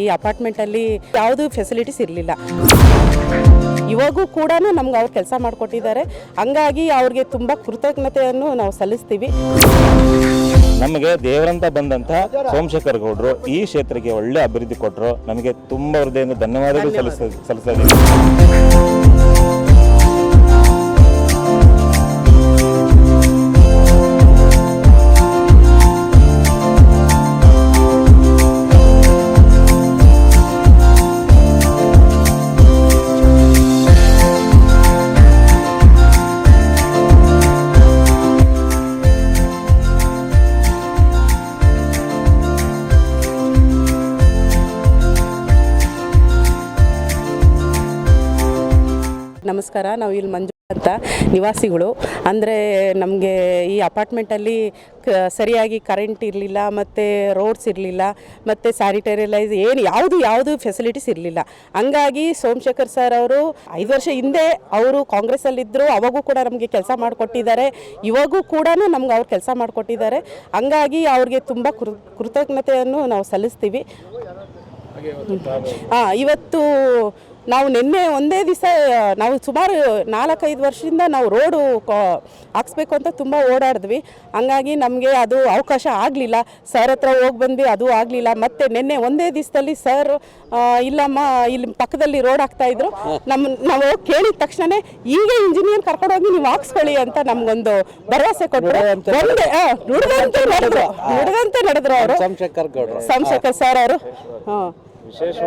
ಈ ಅಪಾರ್ಟ್ಮೆಂಟಲ್ಲಿ ಯಾವುದು ಫೆಸಿಲಿಟೀಸ್ ಇರಲಿಲ್ಲ. ಇವಾಗೂ ಕೂಡ ನಮ್ಗೆ ಅವ್ರು ಕೆಲಸ ಮಾಡಿಕೊಟ್ಟಿದ್ದಾರೆ. ಹಂಗಾಗಿ ಅವ್ರಿಗೆ ತುಂಬ ಕೃತಜ್ಞತೆಯನ್ನು ನಾವು ಸಲ್ಲಿಸ್ತೀವಿ. ನಮಗೆ ದೇವರಂತ ಬಂದಂತ ಸೋಮಶೇಖರ್ ಗೌಡ್ರು ಈ ಕ್ಷೇತ್ರಕ್ಕೆ ಒಳ್ಳೆ ಅಭಿವೃದ್ಧಿ ಕೊಟ್ಟರು ನಮಗೆ ತುಂಬ ಹೃದಯದಿಂದ ಧನ್ಯವಾದಗಳು ಸಲ್ಲಿಸ ಸಲ್ಲಿಸ್ತಾ ನಮಸ್ಕಾರ ನಾವು ಇಲ್ಲಿ ಮಂಜು ಅಂತ ನಿವಾಸಿಗಳು. ಅಂದರೆ ನಮಗೆ ಈ ಅಪಾರ್ಟ್ಮೆಂಟಲ್ಲಿ ಕ ಸರಿಯಾಗಿ ಕರೆಂಟ್ ಇರಲಿಲ್ಲ ಮತ್ತು ರೋಡ್ಸ್ ಇರಲಿಲ್ಲ ಮತ್ತು ಸ್ಯಾನಿಟರಿಲೈಸ್ ಏನು ಯಾವುದು ಯಾವುದು ಫೆಸಿಲಿಟೀಸ್ ಇರಲಿಲ್ಲ. ಹಂಗಾಗಿ ಸೋಮಶೇಖರ್ ಸರ್ ಅವರು ಐದು ವರ್ಷ ಹಿಂದೆ ಅವರು ಕಾಂಗ್ರೆಸ್ಸಲ್ಲಿದ್ದರು ಅವಾಗೂ ಕೂಡ ನಮಗೆ ಕೆಲಸ ಮಾಡಿಕೊಟ್ಟಿದ್ದಾರೆ. ಇವಾಗೂ ಕೂಡ ನಮ್ಗೆ ಅವ್ರು ಕೆಲಸ ಮಾಡಿಕೊಟ್ಟಿದ್ದಾರೆ. ಹಂಗಾಗಿ ಅವ್ರಿಗೆ ತುಂಬ ಕೃತಜ್ಞತೆಯನ್ನು ನಾವು ಸಲ್ಲಿಸ್ತೀವಿ. ಹಾಂ ಇವತ್ತು ನಾವು ನಿನ್ನೆ ಒಂದೇ ದಿವಸ ನಾವು ಸುಮಾರು ನಾಲ್ಕೈದು ವರ್ಷದಿಂದ ನಾವು ರೋಡು ಕಾ- ಹಾಕ್ಸ್ಬೇಕು ಅಂತ ತುಂಬ ಓಡಾಡಿದ್ವಿ. ಹಂಗಾಗಿ ನಮಗೆ ಅದು ಅವಕಾಶ ಆಗಲಿಲ್ಲ. ಸರ್ ಹತ್ರ ಹೋಗಿ ಬಂದ್ವಿ ಅದು ಆಗಲಿಲ್ಲ. ಮತ್ತೆ ನಿನ್ನೆ ಒಂದೇ ದಿವಸದಲ್ಲಿ ಸರ್ ಇಲ್ಲಮ್ಮ ಇಲ್ಲಿ ಪಕ್ಕದಲ್ಲಿ ರೋಡ್ ಹಾಕ್ತಾ ಇದ್ರು. ನಮ್ಮ ನಾವು ಹೋಗಿ ಕೇಳಿದ ತಕ್ಷಣ ಈಗ ಇಂಜಿನಿಯರ್ ಕರ್ಕೊಂಡೋಗಿ ನೀವು ಹಾಕ್ಸ್ಕೊಳ್ಳಿ ಅಂತ ನಮ್ಗೊಂದು ಭರವಸೆ ಕೊಟ್ಟರು ಒಂದೇ ನಡೆದ್ರು. ನುಡಿದಂತೆ ನಡೆದ್ರು ಅವರು. ಸೋಮಶೇಖರ್ ಸೋಮಶೇಖರ್ ಸರ್ ಅವರು. ಹಾಂ. ವಿಶೇಷ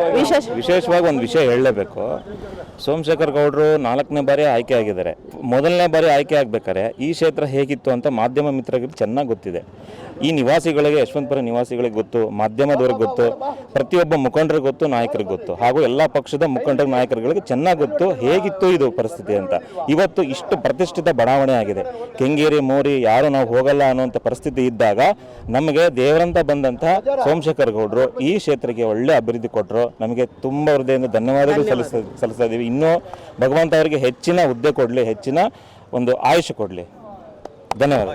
ವಿಶೇಷವಾಗಿ ಒಂದು ವಿಷಯ ಹೇಳಲೇಬೇಕು. ಸೋಮಶೇಖರ್ ಗೌಡರು ನಾಲ್ಕನೇ ಬಾರಿ ಆಯ್ಕೆ ಆಗಿದ್ದಾರೆ. ಮೊದಲನೇ ಬಾರಿ ಆಯ್ಕೆ ಆಗ್ಬೇಕಾದ್ರೆ ಈ ಕ್ಷೇತ್ರ ಹೇಗಿತ್ತು ಅಂತ ಮಾಧ್ಯಮ ಮಿತ್ರರಿಗೆ ಚೆನ್ನಾಗಿ ಗೊತ್ತಿದೆ. ಈ ನಿವಾಸಿಗಳಿಗೆ ಯಶವಂತಪುರ ನಿವಾಸಿಗಳಿಗೆ ಗೊತ್ತು ಮಾಧ್ಯಮದವ್ರಿಗೆ ಗೊತ್ತು ಪ್ರತಿಯೊಬ್ಬ ಮುಖಂಡರಿಗೆ ಗೊತ್ತು ನಾಯಕರಿಗೆ ಗೊತ್ತು. ಹಾಗೂ ಎಲ್ಲ ಪಕ್ಷದ ಮುಖಂಡರ ನಾಯಕರುಗಳಿಗೆ ಚೆನ್ನಾಗಿ ಗೊತ್ತು ಹೇಗಿತ್ತು ಇದು ಪರಿಸ್ಥಿತಿ ಅಂತ. ಇವತ್ತು ಇಷ್ಟು ಪ್ರತಿಷ್ಠಿತ ಬಡಾವಣೆ ಆಗಿದೆ. ಕೆಂಗೇರಿ ಮೋರಿ ಯಾರು ನಾವು ಹೋಗಲ್ಲ ಅನ್ನುವಂಥ ಪರಿಸ್ಥಿತಿ ಇದ್ದಾಗ ನಮಗೆ ದೇವರಂತ ಬಂದಂತ ಸೋಮಶೇಖರ್ ಗೌಡರು ಈ ಕ್ಷೇತ್ರಕ್ಕೆ ಒಳ್ಳೆ ಅಭಿವೃದ್ಧಿ ಕೊಟ್ಟರು ನಮಗೆ ತುಂಬ ಹೃದಯದಿಂದ ಧನ್ಯವಾದಗಳು ಸಲ್ಲಿಸ ಸಲ್ಲಿಸ್ತಾ ಇದ್ದೀವಿ ಇನ್ನೂ ಭಗವಂತ ಅವರಿಗೆ ಹೆಚ್ಚಿನ ಹುದ್ದೆ ಕೊಡಲಿ ಹೆಚ್ಚಿನ ಒಂದು ಆಯುಷ್ ಕೊಡಲಿ. ಧನ್ಯವಾದ